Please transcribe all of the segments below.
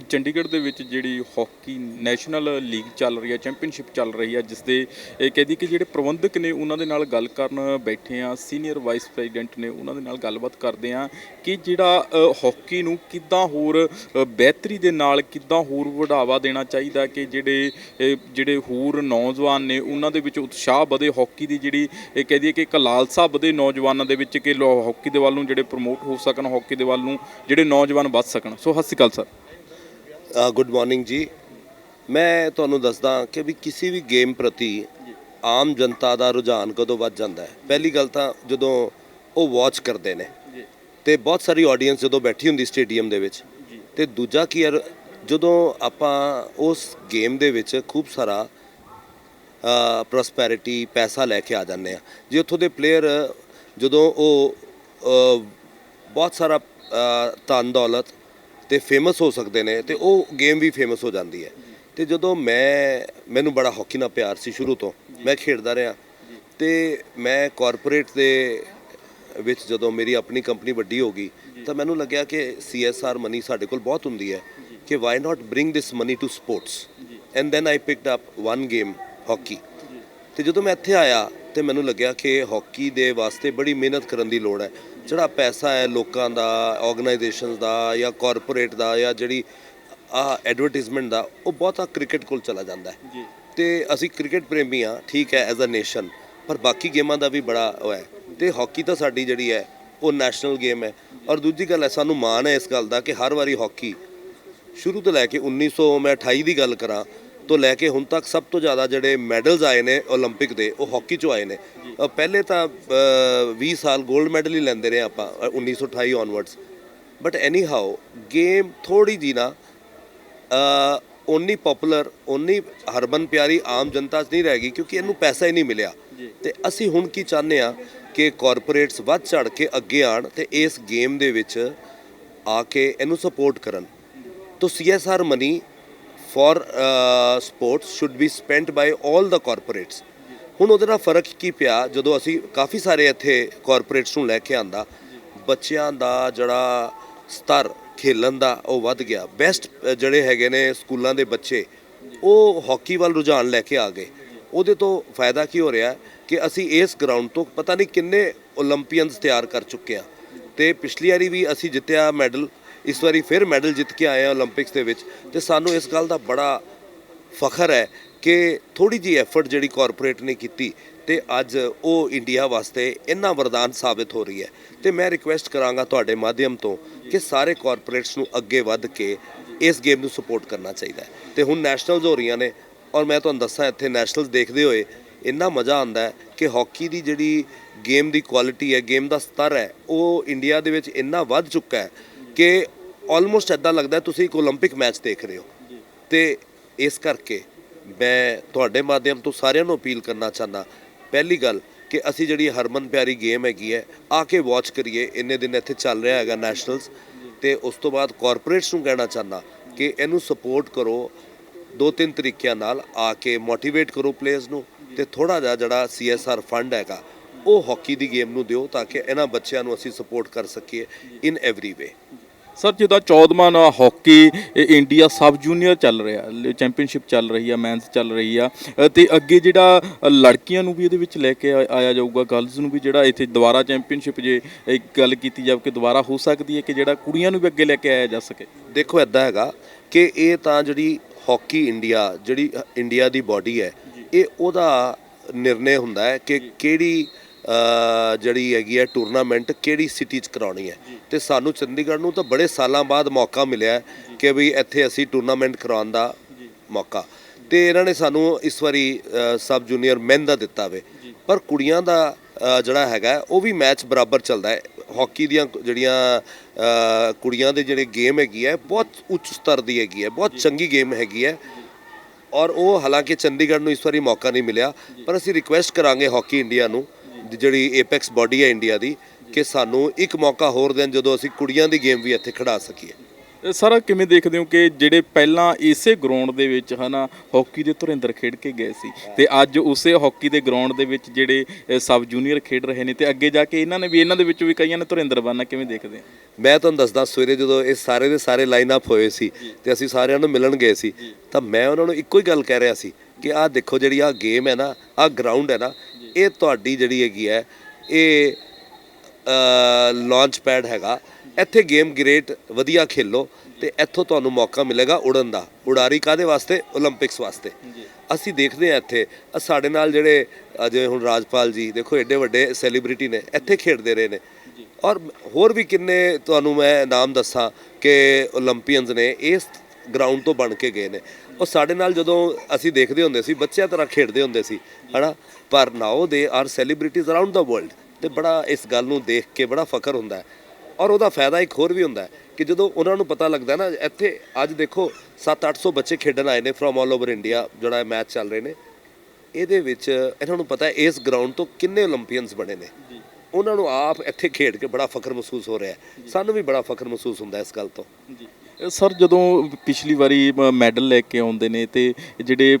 ਚੰਡੀਗੜ੍ਹ ਦੇ ਵਿੱਚ ਜਿਹੜੀ ਹਾਕੀ ਨੈਸ਼ਨਲ ਲੀਗ ਚੱਲ ਰਹੀ ਹੈ ਚੈਂਪੀਅਨਸ਼ਿਪ ਚੱਲ ਰਹੀ ਹੈ ਜਿਸ ਦੇ ਇਹ ਕਹਦੀ ਕਿ ਜਿਹੜੇ ਪ੍ਰਬੰਧਕ ਨੇ ਉਹਨਾਂ ਦੇ ਨਾਲ ਗੱਲ ਕਰਨ ਬੈਠੇ ਆ ਸੀਨੀਅਰ ਵਾਈਸ ਪ੍ਰੈਜ਼ੀਡੈਂਟ ਨੇ ਉਹਨਾਂ ਦੇ ਨਾਲ ਗੱਲਬਾਤ ਕਰਦੇ ਆ ਕਿ ਜਿਹੜਾ ਅ, ਹਾਕੀ ਨੂੰ ਕਿੱਦਾਂ ਹੋਰ ਬਿਹਤਰੀ ਦੇ ਨਾਲ ਕਿੱਦਾਂ ਹੋਰ ਵਧਾਵਾ ਦੇਣਾ ਚਾਹੀਦਾ ਕਿ ਜਿਹੜੇ ਜਿਹੜੇ ਹੋਰ ਨੌਜਵਾਨ ਨੇ ਉਹਨਾਂ ਦੇ ਵਿੱਚ ਉਤਸ਼ਾਹ ਵਧੇ ਹਾਕੀ ਦੀ ਜਿਹੜੀ ਇਹ ਕਹਦੀ ਹੈ ਕਿ ਇੱਕ ਲਾਲਸਾ ਵਧੇ ਨੌਜਵਾਨਾਂ ਦੇ ਵਿੱਚ ਕਿ ਲੋ- ਹਾਕੀ ਦੇ ਵੱਲ ਨੂੰ ਜਿਹੜੇ ਪ੍ਰਮੋਟ ਹੋ ਸਕਣ ਹਾਕੀ ਦੇ ਵੱਲ ਨੂੰ ਜਿਹੜੇ ਨੌਜਵਾਨ ਵੱਧ ਸਕਣ। ਸੋ ਸਤਿ ਸ਼੍ਰੀ ਅਕਾਲ ਸਰ। ਗੁੱਡ ਮਾਰਨਿੰਗ ਜੀ। ਮੈਂ ਤੁਹਾਨੂੰ ਦੱਸਦਾ ਕਿ ਵੀ ਕਿਸੇ ਵੀ ਗੇਮ ਪ੍ਰਤੀ ਆਮ ਜਨਤਾ ਦਾ ਰੁਝਾਨ ਕਦੋਂ ਵੱਧ ਜਾਂਦਾ ਹੈ? ਪਹਿਲੀ ਗੱਲ ਤਾਂ ਜਦੋਂ ਉਹ ਵਾਚ ਕਰਦੇ ਨੇ ਤੇ ਬਹੁਤ ਸਾਰੀ ਆਡੀਅנס ਜਦੋਂ ਬੈਠੀ ਹੁੰਦੀ ਸਟੇਡੀਅਮ ਦੇ ਵਿੱਚ ਤੇ ਦੂਜਾ ਕੀ ਹੈ ਜਦੋਂ ਆਪਾਂ ਉਸ ਗੇਮ ਦੇ ਵਿੱਚ ਖੂਬ ਸਾਰਾ ਪ੍ਰੋਸਪੈਰਿਟੀ ਪੈਸਾ ਲੈ ਕੇ ਆ ਜਾਂਦੇ ਆ ਜੇ ਉੱਥੋਂ ਦੇ ਪਲੇਅਰ ਜਦੋਂ ਉਹ ਬਹੁਤ ਸਾਰਾ ਧਨ ਦੌਲਤ ਤੇ ਫੇਮਸ ਹੋ ਸਕਦੇ ਨੇ ਤੇ ਉਹ ਗੇਮ ਵੀ ਫੇਮਸ ਹੋ ਜਾਂਦੀ ਹੈ। ਤੇ ਜਦੋਂ ਮੈਂ, ਮੈਨੂੰ ਬੜਾ ਹਾਕੀ ਨਾਲ ਪਿਆਰ ਸੀ ਸ਼ੁਰੂ ਤੋਂ, ਮੈਂ ਖੇਡਦਾ ਰਿਹਾ। ਤੇ ਮੈਂ ਕਾਰਪੋਰੇਟ ਦੇ ਵਿੱਚ ਜਦੋਂ ਮੇਰੀ ਆਪਣੀ ਕੰਪਨੀ ਵੱਡੀ ਹੋ ਗਈ, ਤਾਂ ਮੈਨੂੰ ਲੱਗਿਆ ਕਿ CSR ਮਨੀ ਸਾਡੇ ਕੋਲ ਬਹੁਤ ਹੁੰਦੀ ਹੈ ਕਿ why not bring this money to sports and then I picked up one game hockey ਤੇ ਜਦੋਂ ਮੈਂ ਇੱਥੇ ਆਇਆ ਤੇ ਮੈਨੂੰ ਲੱਗਿਆ ਕਿ ਹਾਕੀ ਦੇ ਵਾਸਤੇ ਬੜੀ ਮਿਹਨਤ ਕਰਨ ਦੀ ਲੋੜ ਹੈ। ਜਿਹੜਾ ਪੈਸਾ ਹੈ ਲੋਕਾਂ ਦਾ ਆਰਗੇਨਾਈਜੇਸ਼ਨਸ ਦਾ ਜਾਂ ਕਾਰਪੋਰੇਟ ਦਾ ਜਾਂ ਜਿਹੜੀ ਆ ਐਡਵਰਟਾਈਜ਼ਮੈਂਟ ਦਾ ਉਹ ਬਹੁਤਾ ਕ੍ਰਿਕਟ ਕੋਲ ਚਲਾ ਜਾਂਦਾ ਹੈ। ਜੀ। ਤੇ ਅਸੀਂ ਕ੍ਰਿਕਟ ਪ੍ਰੇਮੀ ਆ ਠੀਕ ਹੈ ਐਜ਼ ਅ ਨੇਸ਼ਨ ਪਰ ਬਾਕੀ ਗੇਮਾਂ ਦਾ ਵੀ ਬੜਾ ਉਹ ਹੈ। ਤੇ ਹਾਕੀ ਤਾਂ ਸਾਡੀ ਜਿਹੜੀ ਹੈ ਉਹ ਨੈਸ਼ਨਲ ਗੇਮ ਹੈ। ਔਰ ਦੂਜੀ ਗੱਲ ਹੈ ਸਾਨੂੰ ਮਾਣ ਹੈ ਇਸ ਗੱਲ ਦਾ ਕਿ ਹਰ ਵਾਰੀ ਹਾਕੀ ਸ਼ੁਰੂ ਤੋਂ ਲੈ ਕੇ 1900 ਮੈਂ 28 ਦੀ ਗੱਲ ਕਰਾਂ ਤੋਂ ਲੈ ਕੇ ਹੁਣ ਤੱਕ ਸਭ ਤੋਂ ਜ਼ਿਆਦਾ ਜਿਹੜੇ ਮੈਡਲਸ ਆਏ ਨੇ 올림픽 ਦੇ ਉਹ ਹਾਕੀ ਚੋਂ ਆਏ ਨੇ। ਪਹਿਲੇ ਤਾਂ 20 ਸਾਲ 골ਡ ਮੈਡਲ ਹੀ ਲੈਂਦੇ ਰਹੇ ਆਪਾਂ 1928 onwards but any how game ਥੋੜੀ ਜੀ ਨਾ ਓਨੀ ਪਪੂਲਰ ਓਨੀ ਹਰਬਨ ਪਿਆਰੀ ਆਮ ਜਨਤਾ 'ਚ ਨਹੀਂ ਰਹਿ ਗਈ ਕਿਉਂਕਿ ਇਹਨੂੰ ਪੈਸਾ ਹੀ ਨਹੀਂ ਮਿਲਿਆ। ਤੇ ਅਸੀਂ ਹੁਣ ਕੀ ਚਾਹੁੰਦੇ ਆ ਕਿ ਕਾਰਪੋਰੇਟਸ ਵੱਧ ਚੜ ਕੇ ਅੱਗੇ ਆਣ ਤੇ ਇਸ ਗੇਮ ਦੇ ਵਿੱਚ ਆ ਕੇ ਇਹਨੂੰ ਸਪੋਰਟ ਕਰਨ। ਤੋਂ CSR money for sports uh, sports be be spent by ਦਾ the ਹੁਣ ਉਹਦੇ ਨਾਲ ਫ਼ਰਕ ਕੀ ਪਿਆ? ਜਦੋਂ ਅਸੀਂ ਕਾਫੀ ਸਾਰੇ ਇੱਥੇ ਕਾਰਪੋਰੇਟਸ ਨੂੰ ਲੈ ਕੇ ਆਂਦਾ, ਬੱਚਿਆਂ ਦਾ ਜਿਹੜਾ ਸਤਰ ਖੇਲਣ ਦਾ ਉਹ ਵੱਧ ਗਿਆ। ਬੈਸਟ ਜਿਹੜੇ ਹੈਗੇ ਨੇ ਸਕੂਲਾਂ ਦੇ ਬੱਚੇ, ਉਹ ਹਾਕੀ ਵੱਲ ਰੁਝਾਨ ਲੈ ਕੇ ਆ ਗਏ। ਉਹਦੇ ਤੋਂ ਫਾਇਦਾ ਕੀ ਹੋ ਰਿਹਾ? ਕਿ ਅਸੀਂ ਇਸ ਗਰਾਊਂਡ ਤੋਂ ਪਤਾ ਨਹੀਂ ਕਿੰਨੇ 올림ਪੀਅਨਸ ਤਿਆਰ ਕਰ ਚੁੱਕੇ ਆ। ਤੇ ਪਿਛਲੀ ਵਾਰੀ ਵੀ ਅਸੀਂ ਜਿੱਤਿਆ ਮੈਡਲ ਇਸ ਵਾਰੀ ਫਿਰ ਮੈਡਲ ਜਿੱਤ ਕੇ ਆਏ ਆ 올림픽ਸ ਦੇ ਵਿੱਚ ਤੇ ਸਾਨੂੰ ਇਸ ਗੱਲ ਦਾ ਬੜਾ ਫਖਰ ਹੈ ਕਿ ਥੋੜੀ ਜੀ ਐਫਰਟ ਜਿਹੜੀ ਕਾਰਪੋਰੇਟ ਨੇ ਕੀਤੀ ਤੇ ਅੱਜ ਉਹ ਇੰਡੀਆ ਵਾਸਤੇ ਇੰਨਾ ਵਰਦਾਨ ਸਾਬਤ ਹੋ ਰਹੀ ਹੈ। ਤੇ ਮੈਂ ਰਿਕੁਐਸਟ ਕਰਾਂਗਾ ਤੁਹਾਡੇ ਮਾਧਿਅਮ ਤੋਂ ਕਿ ਸਾਰੇ ਕਾਰਪੋਰੇਟਸ ਨੂੰ ਅੱਗੇ ਵੱਧ ਕੇ ਇਸ ਗੇਮ ਨੂੰ ਸਪੋਰਟ ਕਰਨਾ ਚਾਹੀਦਾ ਹੈ। ਤੇ ਹੁਣ ਨੈਸ਼ਨਲਸ ਹੋ ਰਹੀਆਂ ਨੇ ਔਰ ਮੈਂ ਤੁਹਾਨੂੰ ਦੱਸਾਂ ਇੱਥੇ ਨੈਸ਼ਨਲਸ ਦੇਖਦੇ ਹੋਏ ਇੰਨਾ ਮਜ਼ਾ ਆਉਂਦਾ ਹੈ ਕਿ ਹਾਕੀ ਦੀ ਜਿਹੜੀ ਗੇਮ ਦੀ ਕੁਆਲਿਟੀ ਹੈ ਗੇਮ ਦਾ ਸਤਰ ਹੈ, ਉਹ ਇੰਡੀਆ ਦੇ ਵਿੱਚ ਇੰਨਾ ਵੱਧ ਚੁੱਕਾ ਹੈ ਕਿ ਆਲਮੋਸਟ ਐਦਾਂ ਲੱਗਦਾ ਹੈ ਤੁਸੀਂ ਇੱਕ 올림픽 ਮੈਚ ਦੇਖ ਰਹੇ ਹੋ ਤੇ ਇਸ ਕਰਕੇ ਮੈਂ ਤੁਹਾਡੇ ਮਾਧਿਅਮ ਤੋਂ ਸਾਰਿਆਂ ਨੂੰ ਅਪੀਲ ਕਰਨਾ ਚਾਹੁੰਦਾ ਪਹਿਲੀ ਗੱਲ ਕਿ ਅਸੀਂ ਜਿਹੜੀ ਹਰਮਨ ਪਿਆਰੀ ਗੇਮ ਹੈਗੀ ਹੈ ਆ ਕੇ ਵਾਚ ਕਰੀਏ ਇੰਨੇ ਦਿਨ ਇੱਥੇ ਚੱਲ ਰਿਹਾ ਹੈਗਾ ਨੈਸ਼ਨਲਸ ਤੇ ਉਸ ਤੋਂ ਬਾਅਦ ਕਾਰਪੋਰੇਟਸ ਨੂੰ ਕਹਿਣਾ ਚਾਹੁੰਦਾ ਕਿ ਇਹਨੂੰ ਸਪੋਰਟ ਕਰੋ ਦੋ ਤਿੰਨ ਤਰੀਕਿਆਂ ਨਾਲ ਆ ਕੇ ਮੋਟੀਵੇਟ ਕਰੋ ਪਲੇਅਰਸ ਨੂੰ ਤੇ ਥੋੜਾ ਜਿਹਾ ਜਿਹੜਾ CSR ਫੰਡ ਹੈਗਾ ਉਹ ਹਾਕੀ ਦੀ ਗੇਮ ਨੂੰ ਦਿਓ ਤਾਂ ਕਿ ਇਹਨਾਂ ਬੱਚਿਆਂ ਨੂੰ ਅਸੀਂ ਸਪੋਰਟ ਕਰ ਸਕੀਏ ਇਨ ਐਵਰੀ ਵੇ ਸਰ ਜਿਹਦਾ 14ਵਾਂ ਨਾ ਹਾਕੀ ਇੰਡੀਆ ਸਬ ਜੂਨੀਅਰ ਚੱਲ ਰਿਹਾ ਚੈਂਪੀਅਨਸ਼ਿਪ ਚੱਲ ਰਹੀ ਆ ਮੈਨਸ ਚੱਲ ਰਹੀ ਆ। ਤੇ ਅੱਗੇ ਜਿਹੜਾ ਲੜਕੀਆਂ ਨੂੰ ਵੀ ਇਹਦੇ ਵਿੱਚ ਲੈ ਕੇ ਆਇਆ ਜਾਊਗਾ ਗਰਲਸ ਨੂੰ ਵੀ ਜਿਹੜਾ ਇੱਥੇ ਦੁਬਾਰਾ ਚੈਂਪੀਅਨਸ਼ਿਪ ਜੇ ਇੱਕ ਗੱਲ ਕੀਤੀ ਜਾਵੇ ਕਿ ਦੁਬਾਰਾ ਹੋ ਸਕਦੀ ਹੈ ਕਿ ਜਿਹੜਾ ਕੁੜੀਆਂ ਨੂੰ ਵੀ ਅੱਗੇ ਲੈ ਕੇ ਆਇਆ ਜਾ ਸਕੇ? ਦੇਖੋ ਐਦਾਂ ਹੈਗਾ ਕਿ ਇਹ ਤਾਂ ਜਿਹੜੀ ਹਾਕੀ ਇੰਡੀਆ ਜਿਹੜੀ ਇੰਡੀਆ ਦੀ ਬਾਡੀ ਹੈ ਇਹ ਉਹਦਾ ਨਿਰਣੇ ਹੁੰਦਾ ਹੈ ਕਿ ਕਿਹੜੀ ਜਿਹੜੀ ਹੈਗੀ ਹੈ ਟੂਰਨਾਮੈਂਟ ਕਿਹੜੀ ਸਿਟੀ 'ਚ ਕਰਾਉਣੀ ਹੈ? ਤੇ ਸਾਨੂੰ ਚੰਡੀਗੜ੍ਹ ਨੂੰ ਤਾਂ ਬੜੇ ਸਾਲਾਂ ਬਾਅਦ ਮੌਕਾ ਮਿਲਿਆ ਕਿ ਵੀ ਇੱਥੇ ਅਸੀਂ ਟੂਰਨਾਮੈਂਟ ਕਰਾਉਣ ਦਾ ਮੌਕਾ। ਤੇ ਇਹਨਾਂ ਨੇ ਸਾਨੂੰ ਇਸ ਵਾਰੀ ਸਬ ਜੂਨੀਅਰ ਮੈਨ ਦਾ ਦਿੱਤਾ ਵੇ। ਪਰ ਕੁੜੀਆਂ ਦਾ ਜਿਹੜਾ ਹੈਗਾ ਉਹ ਵੀ ਮੈਚ ਬਰਾਬਰ ਚੱਲਦਾ ਹੈ। ਹਾਕੀ ਦੀਆਂ ਜਿਹੜੀਆਂ ਕੁੜੀਆਂ ਦੇ ਜਿਹੜੇ ਗੇਮ ਹੈਗੀ ਹੈ ਬਹੁਤ ਉੱਚ ਸਤਰ ਦੀ ਹੈਗੀ ਹੈ ਬਹੁਤ ਚੰਗੀ ਗੇਮ ਹੈਗੀ ਹੈ। ਔਰ ਉਹ ਹਾਲਾਂਕਿ ਚੰਡੀਗੜ੍ਹ ਨੂੰ ਇਸ ਵਾਰੀ ਮੌਕਾ ਨਹੀਂ ਮਿਲਿਆ ਪਰ ਅਸੀਂ ਰਿਕੁਐਸਟ ਕਰਾਂਗੇ ਹਾਕੀ ਇੰਡੀਆ ਨੂੰ ਜਿਹੜੀ ਏਪੈਕਸ ਬਾਡੀ ਹੈ ਇੰਡੀਆ ਦੀ ਕਿ ਸਾਨੂੰ ਇੱਕ ਮੌਕਾ ਹੋਰ ਦੇਣ ਜਦੋਂ ਅਸੀਂ ਕੁੜੀਆਂ ਦੀ ਗੇਮ ਵੀ ਇੱਥੇ ਖਿਡਾ ਸਕੀਏ। ਸਾਰਾ ਕਿਵੇਂ ਦੇਖਦੇ ਹੋ ਕਿ ਜਿਹੜੇ ਪਹਿਲਾਂ ਇਸੇ ਗਰਾਊਂਡ ਦੇ ਵਿੱਚ ਹਨਾ ਹਾਕੀ ਦੇ ਧੁਰਿੰਦਰ ਖੇਡ ਕੇ ਗਏ ਸੀ ਤੇ ਅੱਜ ਉਸੇ ਹਾਕੀ ਦੇ ਗਰਾਊਂਡ ਦੇ ਵਿੱਚ ਜਿਹੜੇ ਸਬ ਜੂਨੀਅਰ ਖੇਡ ਰਹੇ ਨੇ ਤੇ ਅੱਗੇ ਜਾ ਕੇ ਇਹਨਾਂ ਨੇ ਵੀ ਇਹਨਾਂ ਦੇ ਵਿੱਚੋਂ ਵੀ ਕਈਆਂ ਨੇ ਧੁਰਿੰਦਰ ਬਣਨਾ ਕਿਵੇਂ ਦੇਖਦੇ ਆ ਮੈਂ ਤੁਹਾਨੂੰ ਦੱਸਦਾ ਸਵੇਰੇ ਜਦੋਂ ਇਹ ਸਾਰੇ ਦੇ ਸਾਰੇ ਲਾਈਨ ਅਪ ਹੋਏ ਸੀ ਤੇ ਅਸੀਂ ਸਾਰਿਆਂ ਨੂੰ ਮਿਲਣ ਗਏ ਸੀ ਤਾਂ ਮੈਂ ਉਹਨਾਂ ਨੂੰ ਇੱਕੋ ਹੀ ਗੱਲ ਕਹਿ ਰਿਹਾ ਸੀ ਕਿ ਆਹ ਦੇਖੋ ਜਿਹੜੀ ਆਹ ਗੇਮ ਹੈ ਨਾ ਆਹ ਗਰਾਊਂਡ ਹੈ ਨਾ ਇਹ ਤੁਹਾਡੀ ਜਿਹੜੀ ਹੈਗੀ ਹੈ ਇਹ ਲਾਂਚ ਪੈਡ ਹੈਗਾ। ਇੱਥੇ ਗੇਮ ਗ੍ਰੇਟ ਵਧੀਆ ਖੇਲੋ ਤੇ ਇੱਥੋਂ ਤੁਹਾਨੂੰ ਮੌਕਾ ਮਿਲੇਗਾ ਉੜਨ ਦਾ। ਉਡਾਰੀ ਕਾਦੇ ਵਾਸਤੇ? 올림픽ਸ ਵਾਸਤੇ ਅਸੀਂ ਦੇਖਦੇ ਆ ਇੱਥੇ। ਸਾਡੇ ਨਾਲ ਜਿਹੜੇ ਜਿਵੇਂ ਹੁਣ ਰਾਜਪਾਲ ਜੀ ਦੇਖੋ ਐਡੇ ਵੱਡੇ ਸੈਲੀਬ੍ਰਿਟੀ ਨੇ ਇੱਥੇ ਖੇਡਦੇ ਰਹੇ ਨੇ। ਔਰ ਹੋਰ ਵੀ ਕਿੰਨੇ ਤੁਹਾਨੂੰ ਮੈਂ ਨਾਮ ਦੱਸਾਂ ਕਿ 올림ਪੀਅਨਸ ਨੇ ਇਸ ਗਰਾਊਂਡ ਤੋਂ ਬਣ ਕੇ ਗਏ ਨੇ। ਉਹ ਸਾਡੇ ਨਾਲ ਜਦੋਂ ਅਸੀਂ ਦੇਖਦੇ ਹੁੰਦੇ ਸੀ ਬੱਚਿਆਂ ਤਰ੍ਹਾਂ ਖੇਡਦੇ ਹੁੰਦੇ ਸੀ ਹਨਾ? ਪਰ now they are celebrities around the world ਤੇ ਬੜਾ ਇਸ ਗੱਲ ਨੂੰ ਦੇਖ ਕੇ ਬੜਾ ਫਖਰ ਹੁੰਦਾ ਹੈ। ਔਰ ਉਹਦਾ ਫਾਇਦਾ ਇੱਕ ਹੋਰ ਵੀ ਹੁੰਦਾ ਕਿ ਜਦੋਂ ਉਹਨਾਂ ਨੂੰ ਪਤਾ ਲੱਗਦਾ ਨਾ ਇੱਥੇ ਅੱਜ ਦੇਖੋ 7-800 ਬੱਚੇ ਖੇਡਣ ਆਏ ਨੇ ਫਰੋਮ ਆਲ ਓਵਰ ਇੰਡੀਆ ਜਿਹੜਾ ਮੈਚ ਚੱਲ ਰਹੇ ਨੇ। ਇਹਦੇ ਵਿੱਚ ਇਹਨਾਂ ਨੂੰ ਪਤਾ ਹੈ ਇਸ ਗਰਾਊਂਡ ਤੋਂ ਕਿੰਨੇ 올림픽ੀਅਨਸ ਬਣੇ ਨੇ। ਉਹਨਾਂ ਨੂੰ ਆਪ ਇੱਥੇ ਖੇਡ ਕੇ ਬੜਾ ਫਖਰ ਮਹਿਸੂਸ ਹੋ ਰਿਹਾ ਸਾਨੂੰ ਵੀ ਬੜਾ ਫਖਰ ਮਹਿਸੂਸ ਹੁੰਦਾ ਇਸ ਗੱਲ ਤੋਂ। ਜੀ। ਸਰ ਜਦੋਂ ਪਿਛਲੀ ਵਾਰੀ ਮੈਡਲ ਲੈ ਕੇ ਆਉਂਦੇ ਨੇ ਤੇ ਜਿਹੜੇ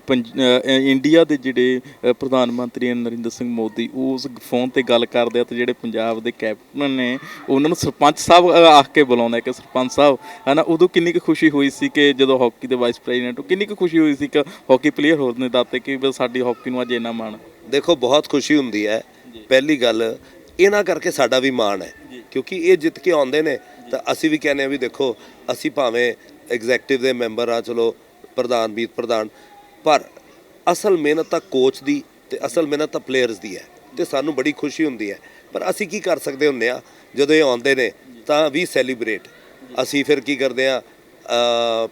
ਇੰਡੀਆ ਦੇ ਜਿਹੜੇ ਪ੍ਰਧਾਨ ਮੰਤਰੀ ਨਰਿੰਦਰ ਸਿੰਘ ਮੋਦੀ ਉਸ ਫੋਨ ਤੇ ਗੱਲ ਕਰਦੇ ਆ ਤੇ ਜਿਹੜੇ ਪੰਜਾਬ ਦੇ ਕੈਪਟਨ ਨੇ ਉਹਨਾਂ ਨੂੰ ਸਰਪੰਚ ਸਾਹਿਬ ਆਖ ਕੇ ਬੁਲਾਉਂਦਾ ਕਿ ਸਰਪੰਚ ਸਾਹਿਬ ਹਨਾ ਉਦੋਂ ਕਿੰਨੀ ਕੁ ਖੁਸ਼ੀ ਹੋਈ ਸੀ ਕਿ ਜਦੋਂ ਹਾਕੀ ਦੇ ਵਾਈਸ ਪ੍ਰੈਜ਼ੀਡੈਂਟ ਕਿੰਨੀ ਕੁ ਖੁਸ਼ੀ ਹੋਈ ਸੀ ਕਿ ਹਾਕੀ ਪਲੇਅਰ ਹੋਰ ਨੇ ਦਾਤੇ ਕਿ ਸਾਡੀ ਹਾਕੀ ਨੂੰ ਅੱਜ ਇੰਨਾ ਮਾਣ ਦੇਖੋ ਬਹੁਤ ਖੁਸ਼ੀ ਹੁੰਦੀ ਹੈ। ਪਹਿਲੀ ਗੱਲ ਇਹਨਾਂ ਕਰਕੇ ਸਾਡਾ ਵੀ ਮਾਣ ਹੈ। ਕਿਉਂਕਿ ਇਹ ਜਿੱਤ ਕੇ ਆਉਂਦੇ ਨੇ ਤਾਂ ਅਸੀਂ ਵੀ ਕਹਿੰਦੇ ਆ ਵੀ ਦੇਖੋ, ਅਸੀਂ ਭਾਵੇਂ ਐਗਜ਼ੈਕਟਿਵ ਦੇ ਮੈਂਬਰ ਆ, ਚਲੋ, ਪ੍ਰਧਾਨ ਮੀਤ ਪ੍ਰਧਾਨ, ਪਰ ਅਸਲ ਮਿਹਨਤ ਤਾਂ ਕੋਚ ਦੀ ਤੇ ਅਸਲ ਮਿਹਨਤ ਤਾਂ ਪਲੇਅਰਸ ਦੀ ਹੈ ਤੇ ਸਾਨੂੰ ਬੜੀ ਖੁਸ਼ੀ ਹੁੰਦੀ ਹੈ। ਪਰ ਅਸੀਂ ਕੀ ਕਰ ਸਕਦੇ ਹੁੰਦੇ ਆ ਜਦੋਂ ਇਹ ਆਉਂਦੇ ਨੇ, ਤਾਂ ਵੀ ਸੈਲੀਬ੍ਰੇਟ ਅਸੀਂ ਫਿਰ ਕੀ ਕਰਦੇ ਆ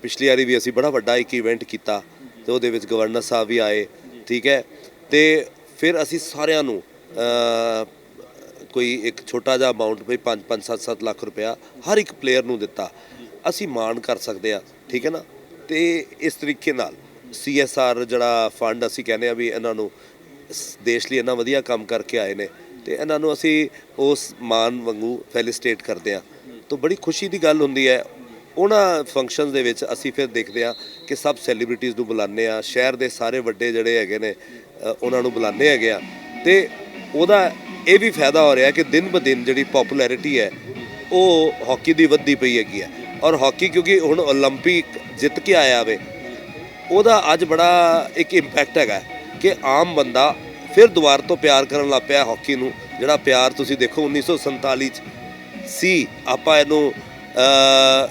ਪਿਛਲੀ ਵਾਰੀ ਵੀ ਅਸੀਂ ਬੜਾ ਵੱਡਾ ਇੱਕ ਇਵੈਂਟ ਕੀਤਾ, ਤੇ ਉਹਦੇ ਵਿੱਚ ਗਵਰਨਰ ਸਾਹਿਬ ਵੀ ਆਏ, ਠੀਕ ਹੈ? ਤੇ ਫਿਰ ਅਸੀਂ ਸਾਰਿਆਂ ਨੂੰ ਕੋਈ ਇੱਕ ਛੋਟਾ ਜਿਹਾ ਅਮਾਉਂਟ ਵੀ 5 5 7 7 ਲੱਖ ਰੁਪਇਆ ਹਰ ਇੱਕ ਪਲੇਅਰ ਨੂੰ ਦਿੱਤਾ। ਅਸੀਂ ਮਾਣ ਕਰ ਸਕਦੇ ਆ ਠੀਕ ਹੈ ਨਾ? ਤੇ ਇਸ ਤਰੀਕੇ ਨਾਲ ਸੀਐਸਆਰ ਜਿਹੜਾ ਫੰਡ ਅਸੀਂ ਕਹਿੰਦੇ ਆ ਵੀ ਇਹਨਾਂ ਨੂੰ ਦੇਸ਼ ਲਈ ਇੰਨਾ ਵਧੀਆ ਕੰਮ ਕਰਕੇ ਆਏ ਨੇ ਤੇ ਇਹਨਾਂ ਨੂੰ ਅਸੀਂ ਉਸ ਮਾਣ ਵਾਂਗੂ ਫੈਲਿਸਟੇਟ ਕਰਦੇ ਆ ਤਾਂ ਬੜੀ ਖੁਸ਼ੀ ਦੀ ਗੱਲ ਹੁੰਦੀ ਹੈ, ਉਹਨਾਂ ਫੰਕਸ਼ਨਸ ਦੇ ਵਿੱਚ ਅਸੀਂ ਫਿਰ ਦੇਖਦੇ ਆ ਕਿ ਸਭ ਸੈਲੀਬ੍ਰਿਟੀਜ਼ ਨੂੰ ਬੁਲਾਉਂਦੇ ਆ ਸ਼ਹਿਰ ਦੇ ਸਾਰੇ ਵੱਡੇ ਜਿਹੜੇ ਹੈਗੇ ਨੇ ਉਹਨਾਂ ਨੂੰ ਬੁਲਾਉਂਦੇ ਹੈਗੇ ਆ ਤੇ ਉਹਦਾ ਇਹ ਵੀ ਫਾਇਦਾ ਹੋ ਰਿਹਾ ਕਿ ਦਿਨ ਬ ਦਿਨ ਜਿਹੜੀ ਪਪੂਲੈਰਿਟੀ ਹੈ ਉਹ ਹਾਕੀ ਦੀ ਵੱਧਦੀ ਪਈ ਹੈਗੀ ਹੈ ਔਰ ਹਾਕੀ ਕਿਉਂਕਿ ਹੁਣ 올림픽 ਜਿੱਤ ਕੇ ਆਇਆ ਵੇ ਉਹਦਾ ਅੱਜ ਬੜਾ ਇੱਕ ਇੰਪੈਕਟ ਹੈਗਾ ਕਿ ਆਮ ਬੰਦਾ ਫਿਰ ਦੁਬਾਰਾ ਤੋਂ ਪਿਆਰ ਕਰਨ ਲੱਗ ਪਿਆ ਹਾਕੀ ਨੂੰ ਜਿਹੜਾ ਪਿਆਰ ਤੁਸੀਂ ਦੇਖੋ 1947 ਚ ਸੀ ਆਪਾਂ ਇਹਨੂੰ ਅ,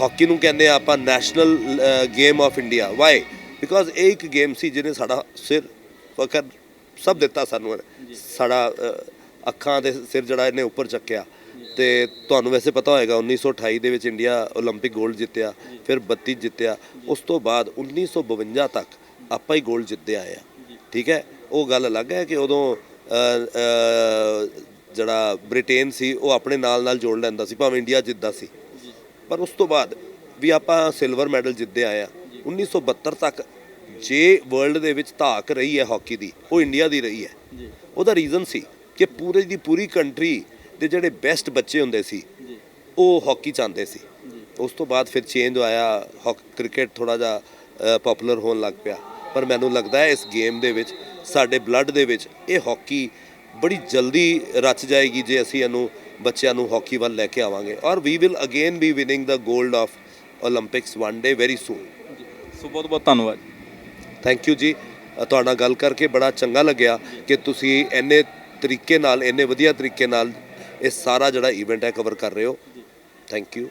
ਹਾਕੀ ਨੂੰ ਕਹਿੰਦੇ ਆ ਆਪਾਂ national game of India why because ਇਹ ਇੱਕ ਗੇਮ ਸੀ ਜਿਹਨੇ ਸਾਡਾ ਸਿਰ ਫਕਰ ਸਭ ਦਿੱਤਾ ਸਾਨੂੰ ਸਾਡਾ ਅੱਖਾਂ ਦੇ ਸਿਰ ਜਿਹੜਾ ਇਹਨੇ ਉੱਪਰ ਚੱਕਿਆ। ਤੇ ਤੁਹਾਨੂੰ ਵੈਸੇ ਪਤਾ ਹੋਏਗਾ 1928 ਦੇ ਵਿੱਚ ਇੰਡੀਆ 올림픽 골ਡ ਜਿੱਤਿਆ ਫਿਰ 32 ਜਿੱਤਿਆ। ਉਸ ਤੋਂ ਬਾਅਦ 1952 ਤੱਕ ਆਪਾਂ ਹੀ 골ਡ ਜਿੱਤਦੇ ਆਏ ਆ। ਠੀਕ ਹੈ? ਉਹ ਗੱਲ ਅਲੱਗ ਹੈ ਕਿ ਉਦੋਂ ਜਿਹੜਾ ਬ੍ਰਿਟੇਨ ਸੀ ਉਹ ਆਪਣੇ ਨਾਲ ਨਾਲ ਜੋੜ ਲੈਂਦਾ ਸੀ ਭਾਵੇਂ ਇੰਡੀਆ ਜਿੱਤਦਾ ਸੀ। ਪਰ ਉਸ ਤੋਂ ਬਾਅਦ ਵੀ ਆਪਾਂ ਸਿਲਵਰ ਮੈਡਲ ਜਿੱਤਦੇ ਆਏ ਆ। 1972 ਤੱਕ ਜੇ ਵਰਲਡ ਦੇ ਵਿੱਚ ਧਾਕ ਰਹੀ ਹੈ ਹਾਕੀ ਦੀ ਉਹ ਇੰਡੀਆ ਦੀ ਰਹੀ ਹੈ। ਜੀ। ਉਹਦਾ ਰੀਜ਼ਨ ਸੀ ਕਿ ਪੂਰੇ ਦੀ ਪੂਰੀ ਕੰਟਰੀ ਦੇ ਜਿਹੜੇ ਬੈਸਟ ਬੱਚੇ ਹੁੰਦੇ ਸੀ ਉਹ ਹਾਕੀ ਚਾਹੁੰਦੇ ਸੀ। ਉਸ ਤੋਂ ਬਾਅਦ ਫਿਰ ਚੇਂਜ ਆਇਆ ਹਾਕ ਕ੍ਰਿਕਟ ਥੋੜਾ ਜਿਹਾ ਪਪੂਲਰ ਹੋਣ ਲੱਗ ਪਿਆ। ਪਰ ਮੈਨੂੰ ਲੱਗਦਾ ਹੈ ਇਸ ਗੇਮ ਦੇ ਵਿੱਚ ਸਾਡੇ ਬਲੱਡ ਦੇ ਵਿੱਚ ਇਹ ਹਾਕੀ ਬੜੀ ਜਲਦੀ ਰਚ ਜਾਏਗੀ ਜੇ ਅਸੀਂ ਇਹਨੂੰ ਬੱਚਿਆਂ ਨੂੰ ਹਾਕੀ ਵੱਲ ਲੈ ਕੇ ਆਵਾਂਗੇ। ਔਰ we will again B winning ਦਾ 골ਡ of 올림픽ਸ one day very soon ਸੋ ਬਹੁਤ ਬਹੁਤ ਧੰਨਵਾਦ। ਥੈਂਕ ਯੂ ਜੀ। ਤੁਹਾਡਾ ਗੱਲ ਕਰਕੇ ਬੜਾ ਚੰਗਾ ਲੱਗਿਆ ਕਿ ਤੁਸੀਂ ਇੰਨੇ ਤਰੀਕੇ ਨਾਲ, ਇੰਨੇ ਵਧੀਆ ਤਰੀਕੇ ਨਾਲ ਇਹ ਸਾਰਾ ਜਿਹੜਾ ਇਵੈਂਟ ਹੈ ਕਵਰ ਕਰ ਰਹੇ ਹੋ। Thank you